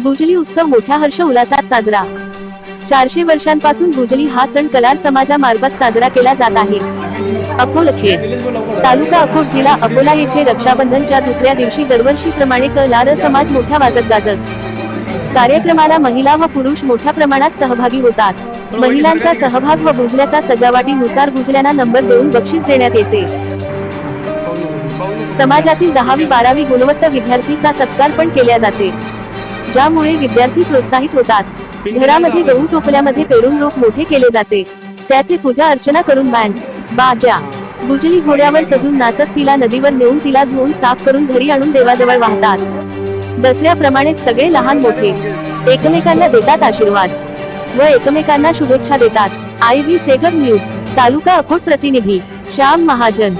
भुजली उत्सव मोठ्या हर्ष उल्हासात साजरा. चारशे वर्षांपासून भुजली हा सण कलार समाजामार्फत साजरा केला जात आहे. अकोलखेड तालुका अकोट जिल्हा अकोला येथे रक्षाबंधनच्या दुसऱ्या दिवशी दरवर्षीप्रमाणे कलार समाज मोठ्या वाजत गाजत. कार्यक्रमाला महिला व पुरुष मोठ्या प्रमाणात सहभागी होतात. महिलांचा सहभाग व भुजल्याचा सजावटीनुसार भुजल्यांना नंबर देऊन बक्षीस देण्यात येते. समाजातील दहावी बारावी गुणवत्ता विद्यार्थीचा सत्कार पण केल्या जाते. ज्यामुळे विद्यार्थी प्रोत्साहित होतात. घरामध्ये गहू टोपल्यामध्ये पेरून रोप मोठे केले जाते. त्याचे पूजा अर्चना करून बँड बाजा. बुजली घोड्यावर सजून नाचत तिला नदीवर नेऊन तिला धुवून साफ करून घरी आणून देवाजवळ वाहतात. दसऱ्याप्रमाणेच सगळे लहान मोठे. एकमेकांना देतात आशीर्वाद. व एकमेकांना शुभेच्छा देतात. I V Segar news taluka Akot प्रतिनिधी श्याम महाजन.